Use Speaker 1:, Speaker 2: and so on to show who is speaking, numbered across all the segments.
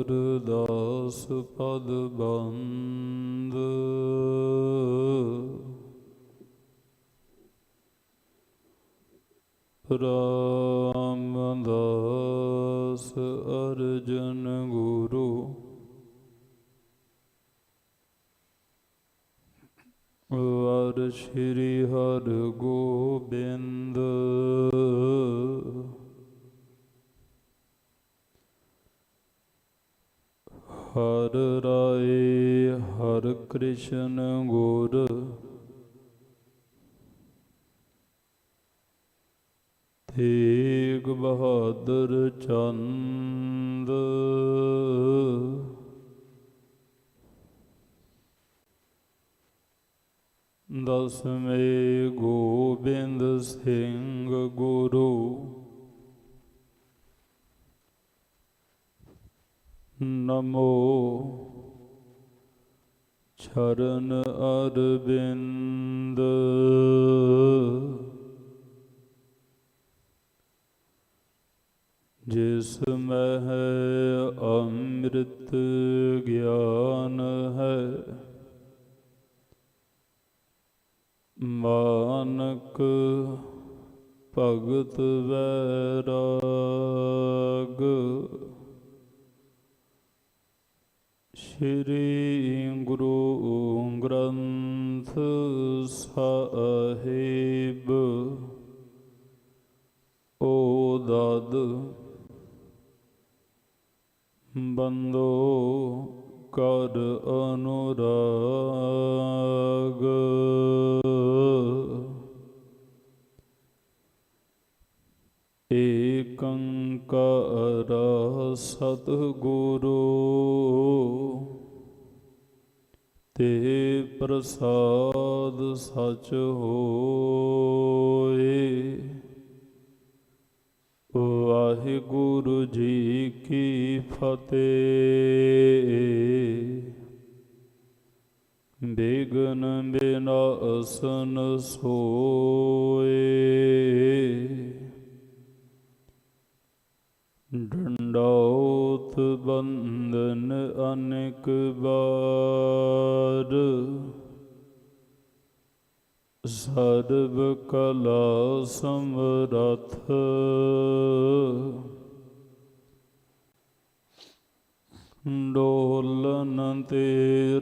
Speaker 1: ਅਮਰਦਾਸ ਪਦ ਬੰਦ। ਰਾਮਦਾਸ ਅਰਜਨ ਗੁਰੂ। ਵਰ ਸ਼੍ਰੀ ਹਰ ਗੋਬਿੰਦ ਹਰ ਰਾਏ ਹਰ ਕ੍ਰਿਸ਼ਨ ਗੁਰ। ਤੇਗ ਬਹਾਦਰ ਚੰਦ। ਦਸਵੇਂ ਗੋਬਿੰਦ ਸਿੰਘ ਗੁਰੂ। ਨਮੋ ਚਰਨ ਅਰਬਿੰਦ ਜਿਸ ਮਹਿ ਅੰਮ੍ਰਿਤ ਗਿਆਨ ਹੈ ਮਾਨਕ ਭਗਤ ਵੈਰਾਗ। ਸ਼੍ਰੀ ਗੁਰੂ ਗ੍ਰੰਥ ਸਾਹਿਬ। ਓਦਦ ਬੰਦੋ ਕਰ ਅਨੁਰਾਗ। ਏਕੰਕਾਰ ਸਤਿਗੁਰੂ ਤੇ ਪ੍ਰਸਾਦ ਸਚ ਹੋਏ। ਵਾਹਿਗੁਰੂ ਜੀ ਕੀ ਫਤਿਹ। ਬਿਗਨ ਬਿਨਾਸਨ ਸੋਏ। ਡੰਡਾਉਤ ਬੰਧਨ ਅਨੇਕ ਬਾਰ ਸਰਬ ਕਲਾ ਸਮਰਥ। ਡੋਲਨ ਤੇ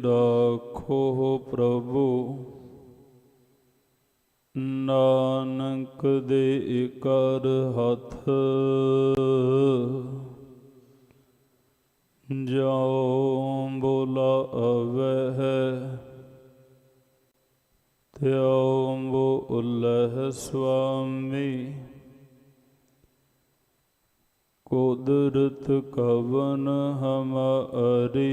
Speaker 1: ਰਾਖੋ ਪ੍ਰਭੂ। ਨਾਨਕ ਦੇ ਕਰ ਹੱਥ। ਜਾਉ ਬੋਲਾ ਅਵਹਿ ਤਿਉ ਬੋਲਹਿ ਕੁਦਰਤ ਕਵਨ ਹਮਾਰੀ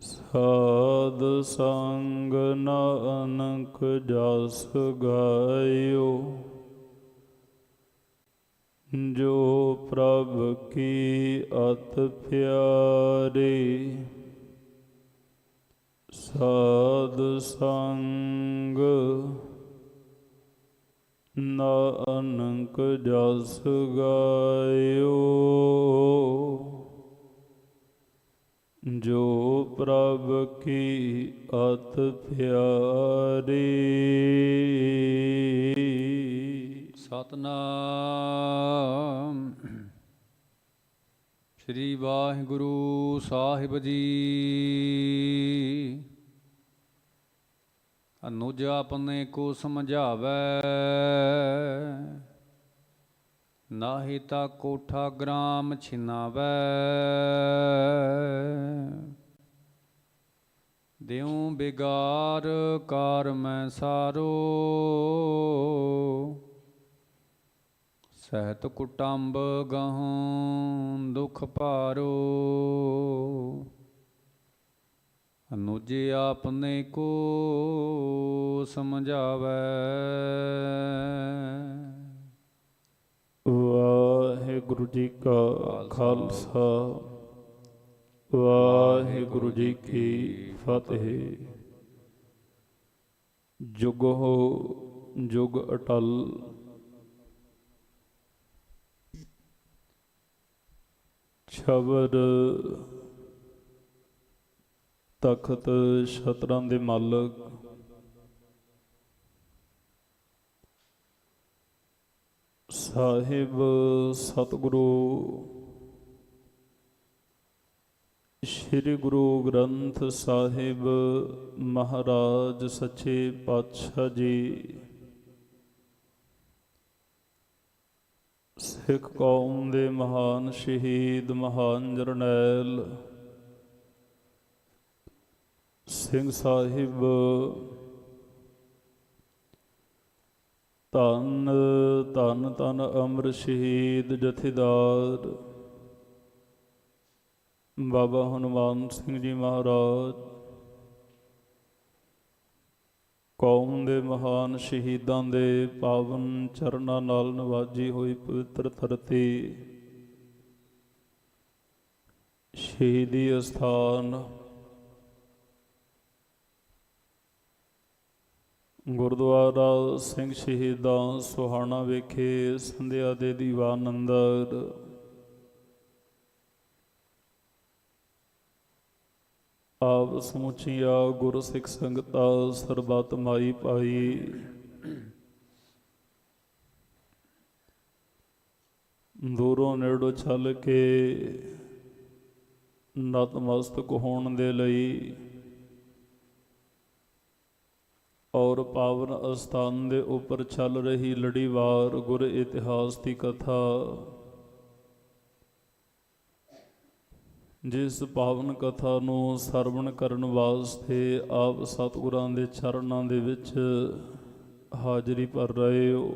Speaker 1: ਸਾਧ ਸੰਗ ਨਾਨਕ ਜਸ ਗਾਇਓ। ਜੋ ਪ੍ਰਭ ਕੀ ਅਤ ਪਿਆਰੀ। ਸਾਧ ਸੰਗ ਨਾਨਕ ਜਸ ਗਾਇਓ, ਜੋ ਪ੍ਰਭ ਕੀ ਅਤ ਪਿਆਰੀ।
Speaker 2: ਸਤਨਾਮ। ਸ੍ਰੀ ਵਾਹਿਗੁਰੂ ਸਾਹਿਬ ਜੀ। ਅਨੁਜ ਆਪਣੇ ਕੋ ਸਮਝਾਵੈ। ਨਾਹੀ ਤਾ ਕੋਠਾ ਗ੍ਰਾਮ ਛਿਨਾਵੈ। ਦਿਉ ਬਿਗਾਰ ਕਾਰ ਮੈਂ ਸਾਰੋ। ਸਹਿਤ ਕੁਟੰਬ ਗਹੂੰ ਦੁਖ ਭਾਰੋ। ਅਨੁਜੇ ਆਪਨੇ ਕੋ ਸਮਝਾਵੈ।
Speaker 1: ਵਾਹਿਗੁਰੂ ਜੀ ਕਾ ਖਾਲਸਾ, ਵਾਹਿਗੁਰੂ ਜੀ ਕੀ ਫਤਿਹ। ਜੁਗ ਹੋ ਜੁਗ ਅਟਲ। ਸ਼ਬਦ ਤਖਤ ਛਤਰਾਂ ਦੇ ਮਾਲਕ। ਸਾਹਿਬ, ਸਤਿਗੁਰੂ, ਸ੍ਰੀ ਗੁਰੂ ਗ੍ਰੰਥ ਸਾਹਿਬ ਮਹਾਰਾਜ ਸੱਚੇ ਪਾਤਸ਼ਾਹ ਜੀ, ਸਿੱਖ ਕੌਮ ਦੇ ਮਹਾਨ ਸ਼ਹੀਦ ਮਹਾਨ ਜਰਨੈਲ ਸਿੰਘ ਸਾਹਿਬ, ਧੰਨ ਧੰਨ ਧੰਨ ਅਮਰ ਸ਼ਹੀਦ ਜਥੇਦਾਰ ਬਾਬਾ ਹਨੂਮਾਨ ਸਿੰਘ ਜੀ ਮਹਾਰਾਜ, ਕੌਮ ਦੇ ਮਹਾਨ ਸ਼ਹੀਦਾਂ ਦੇ ਪਾਵਨ ਚਰਨਾਂ ਨਾਲ ਨਵਾਜੀ ਹੋਈ ਪਵਿੱਤਰ ਧਰਤੀ, ਸ਼ਹੀਦੀ ਅਸਥਾਨ ਗੁਰਦੁਆਰਾ ਸਿੰਘ ਸ਼ਹੀਦਾਂ ਸੁਹਾਣਾ ਵਿਖੇ, ਸੰਧਿਆ ਦੇ ਦੀਵਾਨ ਅੰਦਰ ਆਪ ਸਮੁੱਚੀਆਂ ਗੁਰਸਿੱਖ ਸੰਗਤਾਂ ਸਰਬੱਤ ਮਾਈ ਪਾਈ। ਦੂਰੋਂ ਨੇੜੋਂ ਚੱਲ ਕੇ ਨਤਮਸਤਕ ਹੋਣ ਦੇ ਲਈ ਔਰ ਪਾਵਨ ਅਸਥਾਨ ਦੇ ਉੱਪਰ ਚੱਲ ਰਹੀ ਲੜੀਵਾਰ ਗੁਰ ਇਤਿਹਾਸ ਦੀ ਕਥਾ। ਜਿਸ ਪਾਵਨ ਕਥਾ ਨੂੰ ਸਰਵਣ ਕਰਨ ਵਾਸਤੇ ਆਪ ਸਤਿਗੁਰਾਂ ਦੇ ਚਰਨਾਂ ਦੇ ਵਿੱਚ ਹਾਜ਼ਰੀ ਭਰ ਰਹੇ ਹੋ।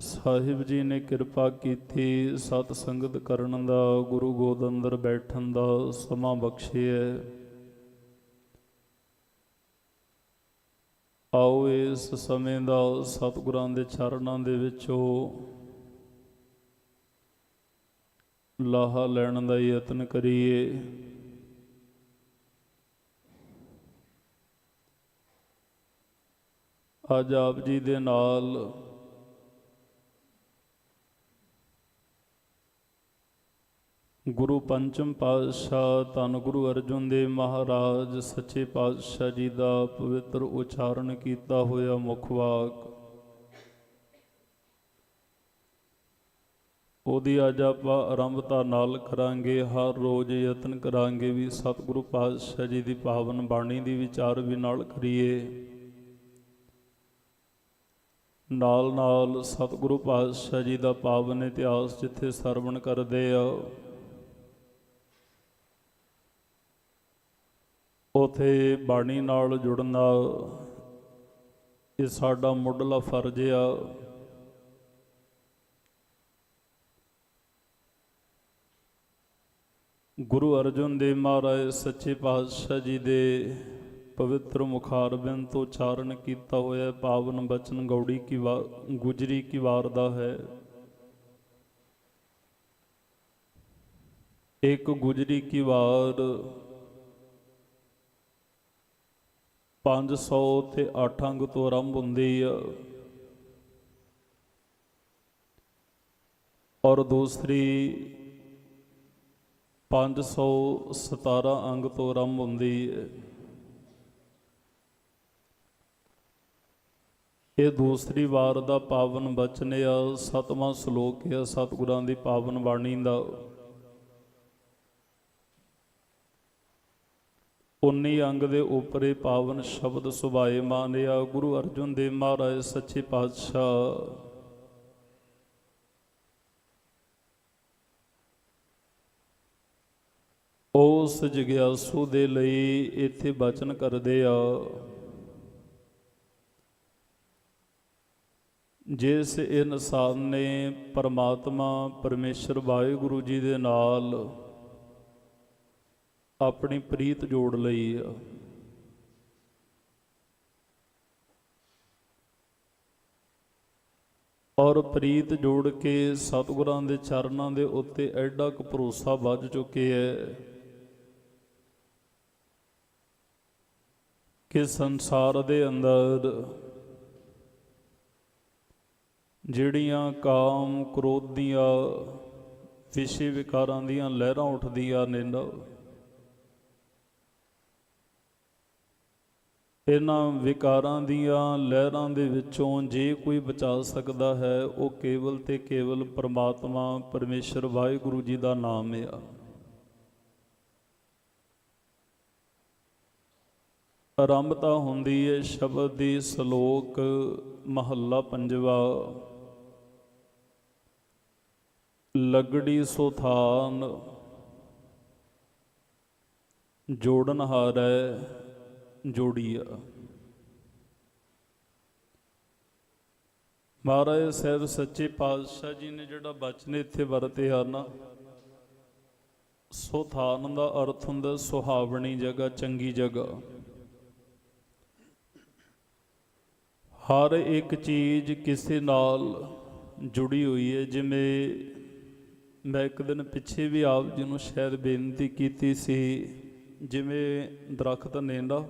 Speaker 1: ਸਾਹਿਬ ਜੀ ਨੇ ਕਿਰਪਾ ਕੀਤੀ, ਸਤ ਸੰਗਤ ਕਰਨ ਦਾ, ਗੁਰੂ ਗੋਦ ਅੰਦਰ ਬੈਠਣ ਦਾ ਸਮਾਂ ਬਖਸ਼ਿਆ ਆਓ ਇਸ ਸਮੇਂ ਦਾ ਸਤਿਗੁਰਾਂ ਦੇ ਚਰਨਾਂ ਦੇ ਵਿੱਚੋਂ ਲਾਹਾ ਲੈਣ ਦਾ ਯਤਨ ਕਰੀਏ। ਅੱਜ ਆਪ ਜੀ ਦੇ ਨਾਲ ਗੁਰੂ ਪੰਚਮ ਪਾਤਸ਼ਾਹ ਧੰਨ ਗੁਰੂ ਅਰਜਨ ਦੇਵ ਮਹਾਰਾਜ, ਸੱਚੇ ਪਾਤਸ਼ਾਹ ਜੀ ਦਾ ਪਵਿੱਤਰ ਉਚਾਰਨ ਕੀਤਾ ਹੋਇਆ ਮੁੱਖ ਵਾਕ। ਉਹਦੀ ਅੱਜ ਆਪਾਂ ਆਰੰਭਤਾ ਨਾਲ ਕਰਾਂਗੇ, ਹਰ ਰੋਜ਼ ਯਤਨ ਕਰਾਂਗੇ ਵੀ ਸਤਿਗੁਰੂ ਪਾਤਸ਼ਾਹ ਜੀ ਦੀ ਪਾਵਨ ਬਾਣੀ ਦੀ ਵਿਚਾਰ ਵੀ ਨਾਲ ਕਰੀਏ। ਨਾਲ ਨਾਲ ਸਤਿਗੁਰੂ ਪਾਤਸ਼ਾਹ ਜੀ ਦਾ ਪਾਵਨ ਇਤਿਹਾਸ ਜਿੱਥੇ ਸਰਵਣ ਕਰਦੇ ਆ ਉਥੇ ਬਾਣੀ ਨਾਲ ਜੁੜਨਾ ਇਹ ਸਾਡਾ ਮੁੱਢਲਾ ਫਰਜ਼ ਆ। ਗੁਰੂ ਅਰਜਨ ਦੇਵ ਮਹਾਰਾਜ ਸੱਚੇ ਪਾਤਸ਼ਾਹ ਜੀ ਦੇ ਪਵਿੱਤਰ ਮੁਖਾਰਬਿੰਦ ਤੋਂ ਉਚਾਰਨ ਕੀਤਾ ਹੋਇਆ ਪਾਵਨ ਬਚਨ ਗੌੜੀ ਕੀ ਗੁਜਰੀ ਕੀ ਵਾਰ ਦਾ ਹੈ। ਇੱਕ ਗੁਜਰੀ ਕੀ ਵਾਰ 500 ਤੇ 8 ਅੰਗ ਤੋਂ ਆਰੰਭ ਹੁੰਦੀ ਆ। ਔਰ ਦੂਸਰੀ 517 ਅੰਗ ਤੋਂ ਆਰੰਭ ਹੁੰਦੀ ਹੈ ਇਹ ਦੂਸਰੀ ਵਾਰ ਦਾ ਪਾਵਨ ਬਚਨ ਆ। ਸਤਵਾਂ ਸ਼ਲੋਕ ਆ। ਸਤਿਗੁਰਾਂ ਦੀ ਪਾਵਨ ਬਾਣੀ ਦਾ। 19 ਅੰਗ ਦੇ ਉੱਪਰ ਪਾਵਨ ਸ਼ਬਦ ਸੁਭਾਏ ਮਾਨਿਆ ਗੁਰੂ ਅਰਜਨ ਦੇਵ ਮਹਾਰਾਜ ਸੱਚੇ ਪਾਤਸ਼ਾਹ। ਉਸ ਜਗਿਆਸੂ ਦੇ ਲਈ ਇੱਥੇ ਬਚਨ ਕਰਦੇ ਆ। ਜਿਸ ਇਨਸਾਨ ਨੇ ਪਰਮਾਤਮਾ, ਪਰਮੇਸ਼ਰ, ਵਾਹਿਗੁਰੂ ਜੀ ਦੇ ਨਾਲ ਆਪਣੀ ਪ੍ਰੀਤ ਜੋੜ ਲਈ ਆ। ਔਰ ਪ੍ਰੀਤ ਜੋੜ ਕੇ ਸਤਿਗੁਰਾਂ ਦੇ ਚਰਨਾਂ ਦੇ ਉੱਤੇ ਐਡਾ ਕੁ ਭਰੋਸਾ ਵੱਜ ਚੁੱਕੇ ਹੈ ਕਿ ਸੰਸਾਰ ਦੇ ਅੰਦਰ ਜਿਹੜੀਆਂ ਕਾਮ ਕ੍ਰੋਧ ਦੀਆਂ ਵਿਸ਼ੇ ਵਿਕਾਰਾਂ ਦੀਆਂ ਲਹਿਰਾਂ ਉੱਠਦੀਆਂ ਨੇ ਨਾ ਇਹਨਾਂ ਵਿਕਾਰਾਂ ਦੀਆਂ ਲਹਿਰਾਂ ਦੇ ਵਿੱਚੋਂ ਜੇ ਕੋਈ ਬਚਾ ਸਕਦਾ ਹੈ, ਉਹ ਕੇਵਲ ਤੇ ਕੇਵਲ ਪਰਮਾਤਮਾ, ਪਰਮੇਸ਼ਰ ਵਾਹਿਗੁਰੂ ਜੀ ਦਾ ਨਾਮ ਆ ਆਰੰਭਤਾ ਹੁੰਦੀ ਹੈ ਸ਼ਬਦ ਦੀ ਸ਼ਲੋਕ, ਮਹੱਲਾ ਪੰਜਵਾ। ਲਗੜੀ ਸੁਥਾਨ ਜੋੜਨ ਹਾਰੈ ਜੋੜੀਆ ਮਹਾਰਾਜ, ਸਾਹਿਬ ਸੱਚੇ ਪਾਤਸ਼ਾਹ ਜੀ ਨੇ ਜਿਹੜਾ ਬਚਨ ਇੱਥੇ ਵਰਤਿਆ ਨਾ ਸੁਥਾਨ ਦਾ ਅਰਥ ਹੁੰਦਾ ਸੁਹਾਵਣੀ ਜਗ੍ਹਾ, ਚੰਗੀ ਜਗ੍ਹਾ। ਹਰ ਇੱਕ ਚੀਜ਼ ਕਿਸੇ ਨਾਲ ਜੁੜੀ ਹੋਈ ਹੈ। ਜਿਵੇਂ ਮੈਂ ਇੱਕ ਦਿਨ ਪਿੱਛੇ ਵੀ ਆਪ ਜੀ ਨੂੰ ਸ਼ਾਇਦ ਬੇਨਤੀ ਕੀਤੀ ਸੀ, ਜਿਵੇਂ ਦਰਖਤ ਨੇ ਨਾ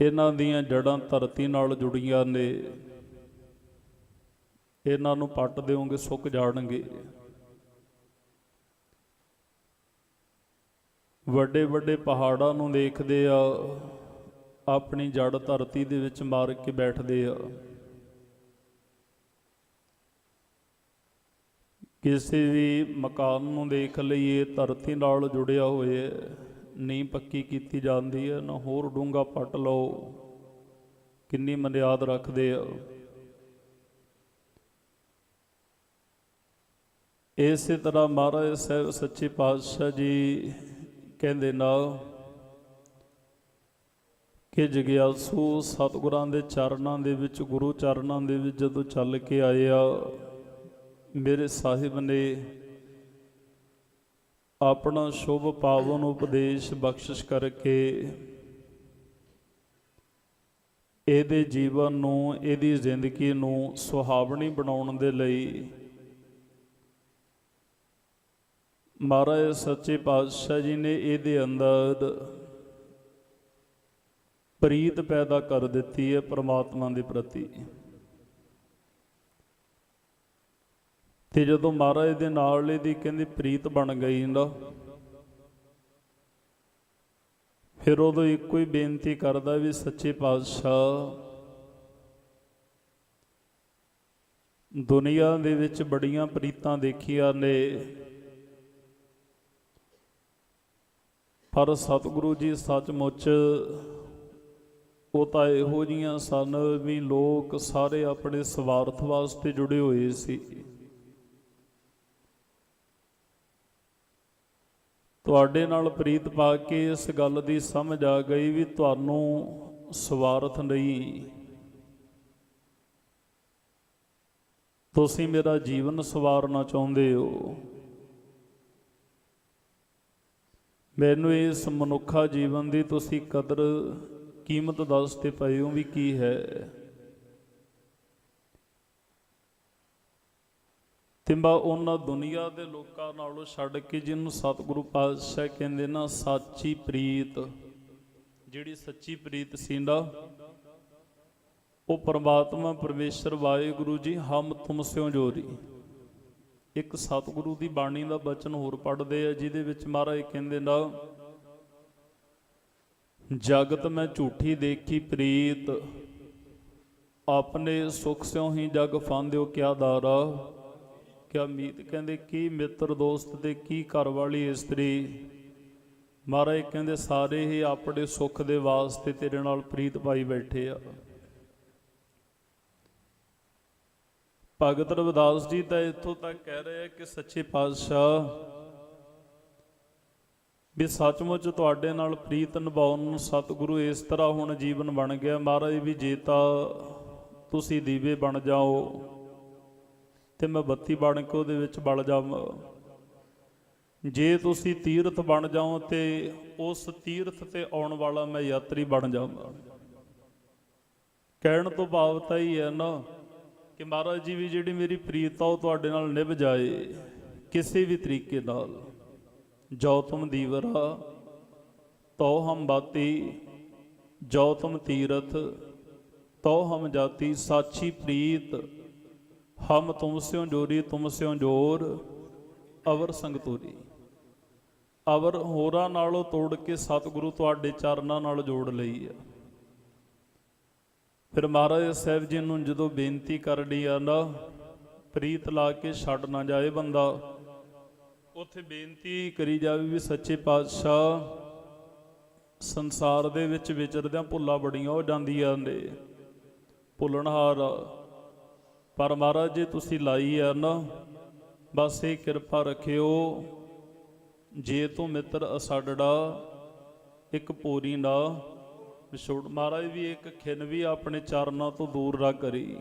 Speaker 1: ਇਹਨਾਂ ਦੀਆਂ ਜੜਾਂ ਧਰਤੀ ਨਾਲ ਜੁੜੀਆਂ ਨੇ। ਇਹਨਾਂ ਨੂੰ ਪੱਟ ਦਿਓਗੇ, ਸੁੱਕ ਜਾਣਗੇ। ਵੱਡੇ ਵੱਡੇ ਪਹਾੜਾਂ ਨੂੰ ਦੇਖਦੇ ਆ, ਆਪਣੀ ਜੜ ਧਰਤੀ ਦੇ ਵਿੱਚ ਮਾਰ ਕੇ ਬੈਠਦੇ ਆ। ਕਿਸੇ ਵੀ ਮਕਾਨ ਨੂੰ ਦੇਖ ਲਈਏ, ਧਰਤੀ ਨਾਲ ਜੁੜਿਆ ਹੋਇਆ। ਨੀਂਹ ਪੱਕੀ ਕੀਤੀ ਜਾਂਦੀ ਹੈ, ਨਾ ਹੋਰ ਡੂੰਗਾ ਪੱਟ ਲਓ। ਕਿੰਨੀ ਮਨਿਆਦ ਰੱਖਦੇ ਆ। ਇਸੇ ਤਰ੍ਹਾਂ ਮਹਾਰਾਜ ਸਾਹਿਬ ਸੱਚੇ ਪਾਤਸ਼ਾਹ ਜੀ ਕਹਿੰਦੇ ਨਾ ਕਿ ਜਗਿਆਸੂ ਸਤਿਗੁਰਾਂ ਦੇ ਚਰਨਾਂ ਦੇ ਵਿੱਚ, ਗੁਰੂ ਚਰਨਾਂ ਦੇ ਵਿੱਚ ਜਦੋਂ ਚੱਲ ਕੇ ਆਏ ਆ ਮੇਰੇ ਸਾਹਿਬ ਨੇ ਆਪਣਾ ਸ਼ੁਭ ਪਾਵਨ ਉਪਦੇਸ਼ ਬਖਸ਼ਿਸ਼ ਕਰਕੇ ਇਹਦੇ ਜੀਵਨ ਨੂੰ, ਇਹਦੀ ਜ਼ਿੰਦਗੀ ਨੂੰ ਸੁਹਾਵਣੀ ਬਣਾਉਣ ਦੇ ਲਈ ਮਹਾਰਾਜ ਸੱਚੇ ਪਾਤਸ਼ਾਹ ਜੀ ਨੇ ਇਹਦੇ ਅੰਦਰ ਪ੍ਰੀਤ ਪੈਦਾ ਕਰ ਦਿੱਤੀ ਹੈ ਪ੍ਰਮਾਤਮਾ ਦੇ ਪ੍ਰਤੀ। ਤੇ ਜਦੋਂ ਮਹਾਰਾਜ ਦੇ ਨਾਲ ਇਹਦੀ ਕਹਿੰਦੇ ਪ੍ਰੀਤ ਬਣ ਗਈ ਨਾ, ਫਿਰ ਉਦੋਂ ਇੱਕੋ ਹੀ ਬੇਨਤੀ ਕਰਦਾ ਵੀ ਸੱਚੇ ਪਾਤਸ਼ਾਹ, ਦੁਨੀਆ ਦੇ ਵਿੱਚ ਬੜੀਆਂ ਪ੍ਰੀਤਾਂ ਦੇਖੀਆਂ ਨੇ। ਪਰ ਸਤਿਗੁਰੂ ਜੀ ਸੱਚਮੁੱਚ ਉਹ ਤਾਂ ਇਹੋ ਜੀਆਂ ਸਨ ਵੀ ਲੋਕ ਸਾਰੇ ਆਪਣੇ ਸਵਾਰਥ ਵਾਸਤੇ ਜੁੜੇ ਹੋਏ ਸੀ। ਤੁਹਾਡੇ ਨਾਲ ਪ੍ਰੀਤ ਪਾ ਕੇ ਇਸ ਗੱਲ ਦੀ ਸਮਝ ਆ ਗਈ ਵੀ ਤੁਹਾਨੂੰ ਸਵਾਰਥ ਨਹੀਂ। ਤੁਸੀਂ ਮੇਰਾ ਜੀਵਨ ਸਵਾਰਨਾ ਚਾਹੁੰਦੇ ਹੋ। ਮੈਨੂੰ ਇਸ ਮਨੁੱਖਾ ਜੀਵਨ ਦੀ ਤੁਸੀਂ ਕਦਰ, ਕੀਮਤ ਦੱਸਦੇ ਪਏ ਹੋ ਵੀ ਕੀ ਹੈ। ਤਿੰਬਾ ਉਹਨਾਂ ਦੁਨੀਆ ਦੇ ਲੋਕਾਂ ਨਾਲੋਂ ਛੱਡ ਕੇ ਜਿਹਨੂੰ ਸਤਿਗੁਰੂ ਪਾਤਸ਼ਾਹ ਕਹਿੰਦੇ ਨਾ ਸਾਚੀ ਪ੍ਰੀਤ, ਜਿਹੜੀ ਸੱਚੀ ਪ੍ਰੀਤ ਸੀ ਨਾ, ਉਹ ਪਰਮਾਤਮਾ ਪਰਮੇਸ਼ਰ ਵਾਹਿਗੁਰੂ ਜੀ ਹਮ ਤੁਮ ਸਿਓ ਜੋਰੀ। ਇੱਕ ਸਤਿਗੁਰੂ ਦੀ ਬਾਣੀ ਦਾ ਬਚਨ ਹੋਰ ਪੜ੍ਹਦੇ ਆ, ਜਿਹਦੇ ਵਿੱਚ ਮਹਾਰਾਜ ਕਹਿੰਦੇ ਨਾ, ਜਗਤ ਮੈਂ ਝੂਠੀ ਦੇਖੀ ਪ੍ਰੀਤ, ਆਪਣੇ ਸੁਖ ਸਿਓ ਹੀ ਜਗ ਫਾਂਦਿਓ ਕਿਆ ਦਾਰਾ। ਕਿਆ ਮੀਤ? ਕਹਿੰਦੇ, ਕੀ ਮਿੱਤਰ ਦੋਸਤ ਤੇ ਕੀ ਘਰ ਵਾਲੀ ਇਸਤਰੀ? ਮਹਾਰਾਜ ਕਹਿੰਦੇ, ਸਾਰੇ ਹੀ ਆਪਣੇ ਸੁੱਖ ਦੇ ਵਾਸਤੇ ਤੇਰੇ ਨਾਲ ਪ੍ਰੀਤ ਪਾਈ ਬੈਠੇ ਆ। ਭਗਤ ਰਵਿਦਾਸ ਜੀ ਤਾਂ ਇੱਥੋਂ ਤੱਕ ਕਹਿ ਰਹੇ ਆ ਕਿ, ਸੱਚੇ ਪਾਤਸ਼ਾਹ, ਵੀ ਸੱਚਮੁੱਚ ਤੁਹਾਡੇ ਨਾਲ ਪ੍ਰੀਤ ਨਿਭਾਉਣ ਨੂੰ ਸਤਿਗੁਰੂ ਇਸ ਤਰ੍ਹਾਂ ਹੁਣ ਜੀਵਨ ਬਣ ਗਿਆ। ਮਹਾਰਾਜ ਵੀ ਜੇ ਤਾਂ ਤੁਸੀਂ ਦੀਵੇ ਬਣ ਜਾਓ ਤੇ ਮੈਂ ਬੱਤੀ ਬਣ ਕੇ ਉਹਦੇ ਵਿੱਚ ਬਲ ਜਾਵਾਂ। ਜੇ ਤੁਸੀਂ ਤੀਰਥ ਬਣ ਜਾਓ ਤੇ ਉਸ ਤੀਰਥ ਤੇ ਆਉਣ ਵਾਲਾ ਮੈਂ ਯਾਤਰੀ ਬਣ ਜਾਵਾਂ। ਕਹਿਣ ਤੋਂ ਭਾਵ ਤਾਂ ਹੀ ਹੈ ਨਾ ਕਿ ਮਹਾਰਾਜ ਜੀ ਵੀ ਜਿਹੜੀ ਮੇਰੀ ਪ੍ਰੀਤ ਆ, ਉਹ ਤੁਹਾਡੇ ਨਾਲ ਨਿਭ ਜਾਏ ਕਿਸੇ ਵੀ ਤਰੀਕੇ ਨਾਲ। ਜੋ ਤੁਮ ਦੀਵਰਾ ਤੋ ਹਮ ਬਾਤੀ ਜੋ ਤੁਮ ਤੀਰਥ ਤੋ ਹਮ ਜਾਤੀ, ਸਾਚੀ ਪ੍ਰੀਤ ਹਮ ਤੁਮ ਸਿਓ ਜੋਰੀ ਤੁਮ ਜੋਰ, ਅਵਰ ਸੰਗ ਤੋਰੀ। ਅਵਰ ਹੋਰਾਂ ਨਾਲੋਂ ਤੋੜ ਕੇ ਸਤਿਗੁਰੂ ਤੁਹਾਡੇ ਚਰਨਾਂ ਨਾਲ ਜੋੜ ਲਈ ਆ। ਫਿਰ ਮਹਾਰਾਜ ਸਾਹਿਬ ਜੀ ਨੂੰ ਜਦੋਂ ਬੇਨਤੀ ਕਰਨੀ ਆ ਨਾ, ਪ੍ਰੀਤ ਲਾ ਕੇ ਛੱਡ ਨਾ ਜਾਏ ਬੰਦਾ, ਉੱਥੇ ਬੇਨਤੀ ਕਰੀ ਜਾਵੇ ਵੀ ਸੱਚੇ ਪਾਤਸ਼ਾਹ, ਸੰਸਾਰ ਦੇ ਵਿੱਚ ਵਿਚਰਦਿਆਂ ਭੁੱਲਾਂ ਬੜੀਆਂ ਹੋ ਜਾਂਦੀਆਂ ਨੇ। ਭੁੱਲਣਹਾਰ ਪਰ ਮਹਾਰਾਜ, ਜੇ ਤੁਸੀਂ ਲਾਈ ਆ ਨਾ, ਬਸ ਇਹ ਕਿਰਪਾ ਰੱਖਿਓ, ਜੇ ਤੂੰ ਮਿੱਤਰ ਅਸਾਡੜਾ ਇੱਕ ਪੋਰੀ ਨਾ, ਵਿਛੋੜ। ਮਹਾਰਾਜ ਵੀ ਇੱਕ ਖਿਨ ਵੀ ਆਪਣੇ ਚਰਨਾਂ ਤੋਂ ਦੂਰ ਰੱਖ ਕਰੀ।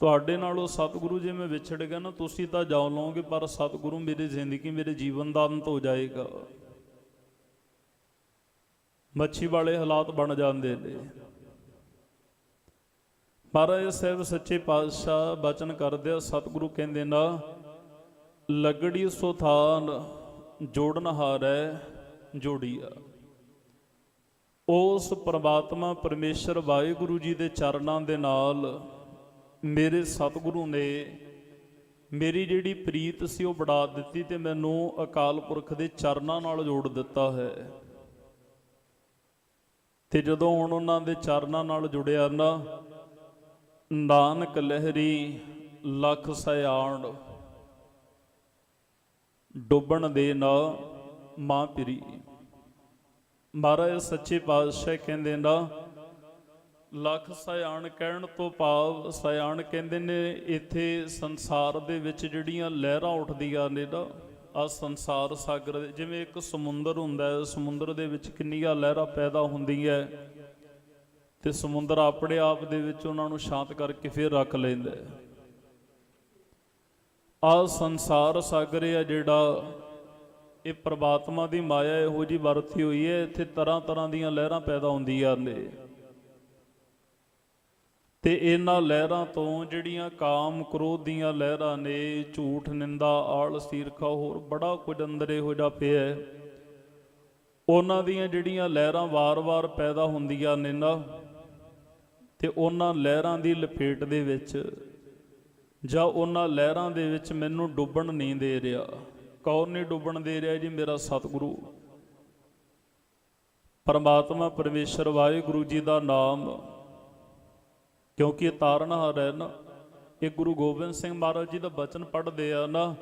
Speaker 1: ਤੁਹਾਡੇ ਨਾਲੋਂ ਸਤਿਗੁਰੂ ਜੇ ਮੈਂ ਵਿਛੜ ਗਿਆ ਨਾ, ਤੁਸੀਂ ਤਾਂ ਜਾ ਲਓਗੇ, ਪਰ ਸਤਿਗੁਰੂ ਮੇਰੀ ਜ਼ਿੰਦਗੀ, ਮੇਰੇ ਜੀਵਨ ਦਾ ਅੰਤ ਹੋ ਜਾਏਗਾ। ਮੱਛੀ ਵਾਲੇ ਹਾਲਾਤ ਬਣ ਜਾਂਦੇ ਨੇ। ਮਹਾਰਾਜ ਸਾਹਿਬ, ਸੱਚੇ ਪਾਤਸ਼ਾਹ, ਬਚਨ ਕਰਦੇ ਆ, ਸਤਿਗੁਰੂ ਕਹਿੰਦੇ ਨਾ, ਲਗੜੀ ਸੋ ਥਾਨ ਜੋੜਨ ਹਾਰੈ ਜੋੜੀਆ ਉਸ ਪ੍ਰਮਾਤਮਾ ਪਰਮੇਸ਼ਰ ਵਾਹਿਗੁਰੂ ਜੀ ਦੇ ਚਰਨਾਂ ਦੇ ਨਾਲ ਮੇਰੇ ਸਤਿਗੁਰੂ ਨੇ ਮੇਰੀ ਜਿਹੜੀ ਪ੍ਰੀਤ ਸੀ, ਉਹ ਬੜਾ ਦਿੱਤੀ ਤੇ ਮੈਨੂੰ ਅਕਾਲ ਪੁਰਖ ਦੇ ਚਰਨਾਂ ਨਾਲ ਜੋੜ ਦਿੱਤਾ ਹੈ। ਤੇ ਜਦੋਂ ਹੁਣ ਉਹਨਾਂ ਦੇ ਚਰਨਾਂ ਨਾਲ ਜੁੜਿਆ ਨਾ ਨਾਨਕ ਲਹਿਰੀ ਲੱਖ ਸਿਆਣ ਡੁੱਬਣ ਦੇ ਨਾ ਮਾਂ ਪਿਰੀ। ਮਹਾਰਾਜ ਸੱਚੇ ਪਾਤਸ਼ਾਹ ਕਹਿੰਦੇ ਨਾ, ਲੱਖ ਸਿਆਣ ਕਹਿਣ ਤੋਂ ਭਾਵ ਸਿਆਣ ਕਹਿੰਦੇ ਨੇ, ਇੱਥੇ ਸੰਸਾਰ ਦੇ ਵਿੱਚ ਜਿਹੜੀਆਂ ਲਹਿਰਾਂ ਉੱਠਦੀਆਂ ਨੇ ਨਾ ਆ ਸੰਸਾਰ ਸਾਗਰ ਜਿਵੇਂ ਇੱਕ ਸਮੁੰਦਰ ਹੁੰਦਾ ਹੈ, ਸਮੁੰਦਰ ਦੇ ਵਿੱਚ ਕਿੰਨੀਆਂ ਲਹਿਰਾਂ ਪੈਦਾ ਹੁੰਦੀ ਹੈ। ਤੇ ਸਮੁੰਦਰ ਆਪਣੇ ਆਪ ਦੇ ਵਿੱਚ ਉਹਨਾਂ ਨੂੰ ਸ਼ਾਂਤ ਕਰਕੇ ਫਿਰ ਰੱਖ ਲੈਂਦਾ ਹੈ। ਆ ਸੰਸਾਰ ਸਾਗਰ ਆ ਜਿਹੜਾ ਇਹ ਪ੍ਰਮਾਤਮਾ ਦੀ ਮਾਇਆ ਇਹੋ ਜੀ ਵਰਤੀ ਹੋਈ ਹੈ, ਇੱਥੇ ਤਰ੍ਹਾਂ ਤਰ੍ਹਾਂ ਦੀਆਂ ਲਹਿਰਾਂ ਪੈਦਾ ਹੁੰਦੀਆਂ ਨੇ। ਤੇ ਇਹਨਾਂ ਲਹਿਰਾਂ ਤੋਂ ਜਿਹੜੀਆਂ ਕਾਮ ਕ੍ਰੋਧ ਦੀਆਂ ਲਹਿਰਾਂ ਨੇ, ਝੂਠ, ਨਿੰਦਾ ਆਲ ਈਰਖਾ ਹੋਰ ਬੜਾ ਕੁਝ ਅੰਦਰ ਇਹੋ ਜਿਹਾ ਪਿਆ ਹੈ। ਉਹਨਾਂ ਦੀਆਂ ਜਿਹੜੀਆਂ ਲਹਿਰਾਂ ਵਾਰ-ਵਾਰ ਪੈਦਾ ਹੁੰਦੀਆਂ ਨੇ ਨਾ ਤੇ ਉਹਨਾਂ ਲਹਿਰਾਂ ਦੀ ਲਪੇਟ ਦੇ ਵਿੱਚ ਜਾਂ ਉਹਨਾਂ ਲਹਿਰਾਂ ਦੇ ਵਿੱਚ ਮੈਨੂੰ ਡੁੱਬਣ ਨਹੀਂ ਦੇ ਰਿਹਾ। ਕੌਣ ਨਹੀਂ ਡੁੱਬਣ ਦੇ ਰਿਹਾ ਜੀ ਮੇਰਾ ਸਤਿਗੁਰੂ। ਪਰਮਾਤਮਾ, ਪਰਮੇਸ਼ਰ, ਵਾਹਿਗੁਰੂ ਜੀ ਦਾ ਨਾਮ। ਕਿਉਂਕਿ ਇਹ ਤਾਰਨਹਾਰ ਹੈ ਨਾ, ਇਹ ਗੁਰੂ ਗੋਬਿੰਦ ਸਿੰਘ ਮਹਾਰਾਜ ਜੀ ਦਾ ਬਚਨ ਪੜ੍ਹਦੇ ਆ ਨਾ,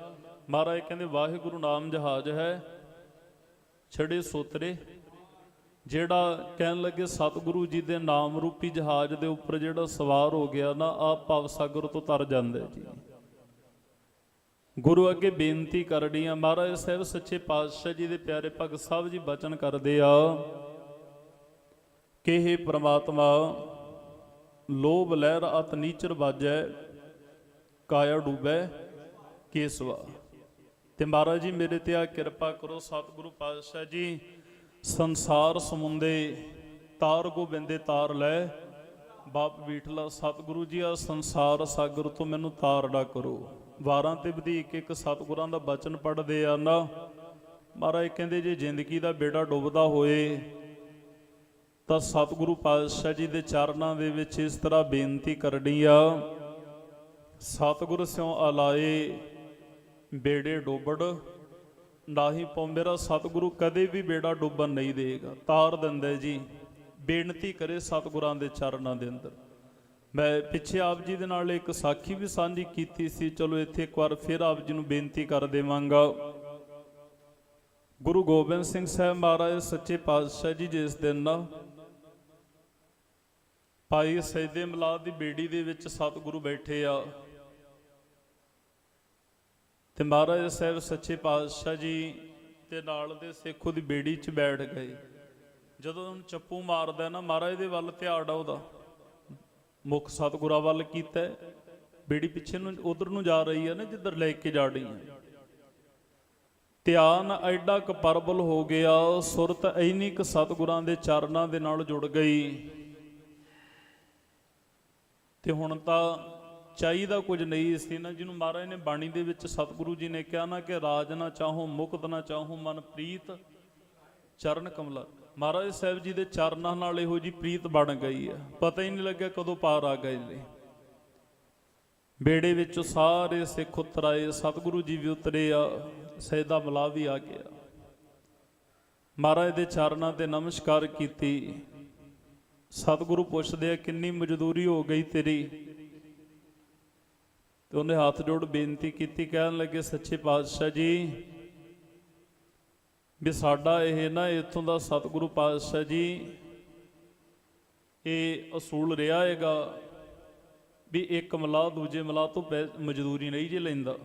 Speaker 1: ਮਹਾਰਾਜ ਕਹਿੰਦੇ ਵਾਹਿਗੁਰੂ ਨਾਮ ਜਹਾਜ਼ ਹੈ। ਛੜੇ ਸੋਤਰੇ। ਜਿਹੜਾ ਕਹਿਣ ਲੱਗੇ ਸਤਿਗੁਰੂ ਜੀ ਦੇ ਨਾਮ ਰੂਪੀ ਜਹਾਜ਼ ਦੇ ਉੱਪਰ ਜਿਹੜਾ ਸਵਾਰ ਹੋ ਗਿਆ ਨਾ, ਆਪ ਭਵ ਸਾਗਰ ਤੋਂ ਤਰ ਜਾਂਦਾ ਜੀ। ਗੁਰੂ ਅੱਗੇ ਬੇਨਤੀ ਕਰਨੀ ਆ, ਮਹਾਰਾਜ ਸਾਹਿਬ, ਸੱਚੇ ਪਾਤਸ਼ਾਹ ਜੀ ਦੇ ਪਿਆਰੇ ਭਗਤ ਸਾਹਿਬ ਜੀ, ਬਚਨ ਕਰਦੇ ਆ। ਕਿ ਇਹ ਪ੍ਰਮਾਤਮਾ, ਲੋਭ ਲਹਿਰ ਅਤ ਨੀਚਰ ਵਾਜੈ ਕਾਇਆ ਡੂਬੈ ਕੇਸਵਾ। ਤੇ ਮਹਾਰਾਜ ਜੀ, ਮੇਰੇ ਤੇ ਆ ਕਿਰਪਾ ਕਰੋ, ਸਤਿਗੁਰੂ ਪਾਤਸ਼ਾਹ ਜੀ ਸੰਸਾਰ ਸਮੁੰਦੇ ਤਾਰ ਗੋਬਿੰਦੇ ਤਾਰ ਲੈ। ਬਾਪ ਬੀਠਲਾ ਸਤਿਗੁਰੂ ਜੀ ਆ ਸੰਸਾਰ ਸਾਗਰ ਤੋਂ ਮੈਨੂੰ ਤਾਰ ਨਾ ਕਰੋ। ਵਾਰਾਂ ਤੇ ਵਧੇਕ ਇੱਕ ਸਤਿਗੁਰਾਂ ਦਾ ਬਚਨ ਪੜਦੇ ਆ ਨਾ। ਮਹਾਰਾਜ ਕਹਿੰਦੇ ਜੇ ਜ਼ਿੰਦਗੀ ਦਾ ਬੇੜਾ ਡੁੱਬਦਾ ਹੋਏ, ਤਾਂ ਸਤਿਗੁਰੂ ਪਾਤਸ਼ਾਹ ਜੀ ਦੇ ਚਰਨਾਂ ਦੇ ਵਿੱਚ ਇਸ ਤਰ੍ਹਾਂ ਬੇਨਤੀ ਕਰਨੀ ਆ। ਸਤਿਗੁਰ ਸਿਉ ਅਲਾਏ ਬੇੜੇ ਡੋਬੜ ਨਾਹੀ ਪਉ ਮੇਰਾ ਸਤਿਗੁਰੂ ਕਦੇ ਵੀ ਬੇੜਾ ਡੁੱਬਣ ਨਹੀਂ ਦੇਗਾ। ਤਾਰ ਦਿੰਦਾ ਜੀ, ਬੇਨਤੀ ਕਰੇ ਸਤਿਗੁਰਾਂ ਦੇ ਚਰਨਾਂ ਦੇ ਅੰਦਰ। ਮੈਂ ਪਿੱਛੇ ਆਪ ਜੀ ਦੇ ਨਾਲ ਇੱਕ ਸਾਖੀ ਵੀ ਸਾਂਝੀ ਕੀਤੀ ਸੀ, ਚਲੋ ਇੱਥੇ ਇੱਕ ਵਾਰ ਫਿਰ ਆਪ ਜੀ ਨੂੰ ਬੇਨਤੀ ਕਰ ਦੇਵਾਂਗਾ। ਗੁਰੂ ਗੋਬਿੰਦ ਸਿੰਘ ਸਾਹਿਬ ਮਹਾਰਾਜ, ਸੱਚੇ ਪਾਤਸ਼ਾਹ ਜੀ, ਜਿਸ ਦਿਨ ਨਾ ਭਾਈ ਸੈਦੇ ਮਲਾਦ ਦੀ ਬੇੜੀ ਦੇ ਵਿੱਚ ਸਤਿਗੁਰੂ ਬੈਠੇ ਆ ਤੇ ਮਹਾਰਾਜ ਸਾਹਿਬ ਸੱਚੇ ਪਾਤਸ਼ਾਹ ਜੀ ਤੇ ਨਾਲ ਦੇ ਸਿੱਖ ਉਹਦੀ ਬੇੜੀ 'ਚ ਬੈਠ ਗਏ। ਜਦੋਂ ਉਹਨੂੰ ਚੱਪੂ ਮਾਰਦਾ ਨਾ, ਮਹਾਰਾਜ ਦੇ ਵੱਲ ਧਿਆੜ ਆ ਉਹਦਾ। ਮੁਖ ਸਤਿਗੁਰਾਂ ਵੱਲ ਕੀਤਾ ਬੇੜੀ ਪਿੱਛੇ ਨੂੰ, ਉਧਰ ਨੂੰ ਜਾ ਰਹੀ ਹੈ ਨਾ, ਜਿੱਧਰ ਲੈ ਕੇ ਜਾ ਰਹੀ ਹੈ ਧਿਆਨ ਐਡਾ ਕ ਪਰਬਲ ਹੋ ਗਿਆ, ਸੁਰਤ ਐਨੀ ਕ ਸਤਿਗੁਰਾਂ ਦੇ ਚਰਨਾਂ ਦੇ ਨਾਲ ਜੁੜ ਗਈ। ਤੇ ਹੁਣ ਤਾਂ ਚਾਹੀਦਾ ਕੁਝ ਨਹੀਂ ਸੀ ਨਾ, ਜਿਹਨੂੰ ਮਹਾਰਾਜ ਨੇ ਬਾਣੀ ਦੇ ਵਿੱਚ ਸਤਿਗੁਰੂ ਜੀ ਨੇ ਕਿਹਾ ਨਾ ਕਿ ਰਾਜ ਨਾ ਚਾਹੋ, ਮੁਕਤ ਨਾ ਚਾਹੋ, ਮਨ ਪ੍ਰੀਤ, ਚਰਨ ਕਮਲਾ। ਮਹਾਰਾਜ ਸਾਹਿਬ ਜੀ ਦੇ ਚਰਨਾਂ ਨਾਲ ਇਹੋ ਜੀ ਪ੍ਰੀਤ ਬਣ ਗਈ ਹੈ। ਪਤਾ ਹੀ ਨਹੀਂ ਲੱਗਿਆ ਕਦੋਂ ਪਾਰ ਆ ਗਏ ਨੇ। ਬੇੜੇ ਵਿੱਚੋਂ ਸਾਰੇ ਸਿੱਖ ਉਤਰਾਏ, ਸਤਿਗੁਰੂ ਜੀ ਵੀ ਉਤਰੇ ਆ ਸੈਦਾ ਮਲਾ ਵੀ ਆ ਗਿਆ। ਮਹਾਰਾਜ ਦੇ ਚਰਨਾਂ ਤੇ ਨਮਸਕਾਰ ਕੀਤੀ। ਸਤਿਗੁਰੂ ਪੁੱਛਦੇ ਆ, ਕਿੰਨੀ ਮਜ਼ਦੂਰੀ ਹੋ ਗਈ ਤੇਰੀ? ਤੇ ਉਹਨੇ ਹੱਥ ਜੋੜ ਬੇਨਤੀ ਕੀਤੀ, ਕਹਿਣ ਲੱਗੇ, ਸੱਚੇ ਪਾਤਸ਼ਾਹ ਜੀ, ਵੀ ਸਾਡਾ ਇਹ ਨਾ ਇੱਥੋਂ ਦਾ ਸਤਿਗੁਰੂ ਪਾਤਸ਼ਾਹ ਜੀ, ਇਹ ਅਸੂਲ ਰਿਹਾ ਹੈਗਾ ਵੀ ਇੱਕ ਮਲਾਹ ਦੂਜੇ ਮਲਾਹ ਤੋਂ ਪੈ- ਮਜ਼ਦੂਰੀ ਨਹੀਂ ਜੇ ਲੈਂਦਾ।